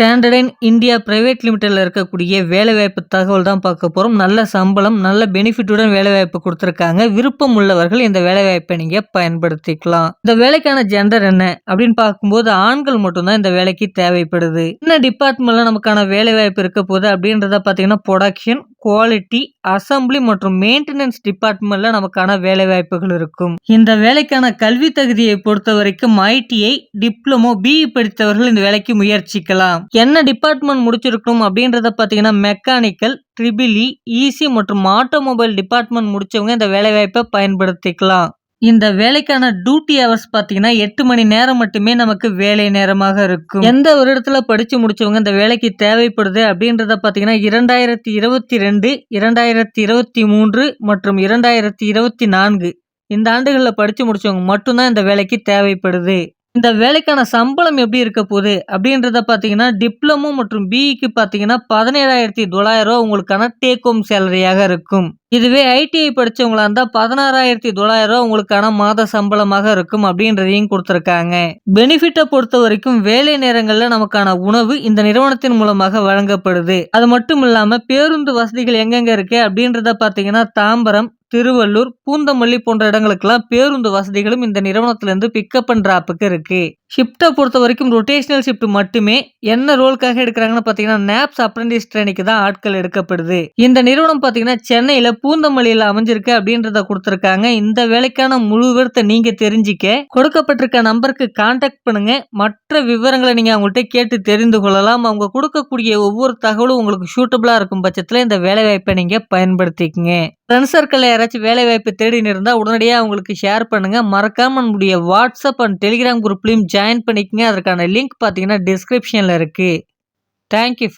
Standard India private லிமிடெட்ல இருக்கக்கூடிய வேலைவாய்ப்பு தகவல் தான் பார்க்க போகிறோம் நல்ல சம்பளம், நல்ல பெனிஃபிட்டுடன் வேலைவாய்ப்பு கொடுத்துருக்காங்க விருப்பம் உள்ளவர்கள் இந்த வேலைவாய்ப்பை நீங்கள் பயன்படுத்திக்கலாம். இந்த வேலைக்கான ஜெண்டர் என்ன அப்படின்னு பார்க்கும்போது ஆண்கள் மட்டும்தான் இந்த வேலைக்கு தேவைப்படுது. என்ன டிபார்ட்மெண்ட்டில் நமக்கான வேலைவாய்ப்பு இருக்க போகுது அப்படின்றத பார்த்தீங்கன்னா, புரொடக்ஷன், குவாலிட்டி, அசெம்பிளி மற்றும் மெயின்டெனன்ஸ் டிபார்ட்மெண்ட்ல நமக்கான வேலைவாய்ப்புகள் இருக்கும். இந்த வேலைக்கான கல்வி தகுதியை பொறுத்தவரைக்கும் ஐடிஐ, டிப்ளமோ, பிஇ படித்தவர்கள் இந்த வேலைக்கு முயற்சிக்கலாம். என்ன டிபார்ட்மெண்ட் முடிச்சிருக்கணும் அப்படின்றத பார்த்தீங்கன்னா, மெக்கானிக்கல், ட்ரிபிள் இ, இசி மற்றும் ஆட்டோமொபைல் டிபார்ட்மெண்ட் முடிச்சவங்க இந்த வேலைவாய்ப்பை பயன்படுத்திக்கலாம். இந்த வேலைக்கான டியூட்டி ஹவர்ஸ் பார்த்தீங்கன்னா, எட்டு மணி நேரம் மட்டுமே நமக்கு வேலை நேரமாக இருக்கும். எந்த ஒரு இடத்துல படிச்சு முடிச்சவங்க இந்த வேலைக்கு தேவைப்படுது அப்படின்றத பார்த்தீங்கன்னா, 2022, 2023 மற்றும் 2024 இந்த ஆண்டுகளில் படித்து முடிச்சவங்க மட்டும் தான் இந்த வேலைக்கு தேவைப்படுது. இந்த வேலைக்கான சம்பளம் எப்படி இருக்க போகுது அப்படின்றத பார்த்தீங்கன்னா, டிப்ளமோ மற்றும் பிஇக்கு பார்த்தீங்கன்னா, 17,900 உங்களுக்கான டேக் ஹோம் சேலரியாக இருக்கும். இதுவே ஐடிஐ படிச்சவங்களா இருந்தா 16,900 உங்களுக்கான மாத சம்பளமாக இருக்கும் அப்படின்றதையும் கொடுத்துருக்காங்க பெனிஃபிட்டை பொறுத்த வரைக்கும் வேலை நேரங்களில் நமக்கான உணவு இந்த நிறுவனத்தின் மூலமாக வழங்கப்படுது. அது மட்டும் இல்லாமல் பேருந்து வசதிகள் எங்கெங்க இருக்கு அப்படின்றத பார்த்தீங்கன்னா, தாம்பரம், திருவள்ளூர், பூந்தமல்லி போன்ற இடங்களுக்கெல்லாம் பேருந்து வசதிகளும் இந்த நிறுவனத்திலிருந்து பிக்கப் அண்ட் இருக்குது இருக்கு. பொறுத்த வரைக்கும் ரொட்டேஷனல் ஷிஃப்ட் மட்டுமே. என்ன ரோலுக்காக எடுக்கிறாங்கன்னு பார்த்தீங்கன்னா, நேப்ஸ் அப்ரண்டிஸ் ட்ரெய்னிக்கு தான் ஆட்கள் எடுக்கப்படுது. இந்த நிறுவனம் பார்த்தீங்கன்னா, சென்னையில் பூந்தமல்லியில் அமைஞ்சிருக்கு அப்படின்றத கொடுத்துருக்காங்க இந்த வேலைக்கான முழு விவரத்தை நீங்கள் தெரிஞ்சிக்க கொடுக்கப்பட்டிருக்க நம்பருக்கு கான்டாக்ட் பண்ணுங்க. மற்ற விவரங்களை நீங்கள் அவங்கள்ட்ட கேட்டு தெரிந்து கொள்ளலாம். அவங்க கொடுக்கக்கூடிய ஒவ்வொரு தகவலும் உங்களுக்கு சூட்டபிளாக இருக்கும் பட்சத்தில் இந்த வேலைவாய்ப்பை நீங்கள் பயன்படுத்திக்கங்க. ஃப்ரெண்ட்ஸ் சர்க்கிளில் யாராச்சும் வேலைவாய்ப்பு தேடின்னு இருந்தால் உடனடியாக அவங்களுக்கு ஷேர் பண்ணுங்கள் மறக்காமல் நம்முடைய வாட்ஸ்அப் அண்ட் டெலிகிராம் குரூப்லேயும் ஜாயின் பண்ணிக்கங்க. அதற்கான லிங்க் பார்த்தீங்கன்னா, டிஸ்கிரிப்ஷனில் இருக்குது தேங்க் யூ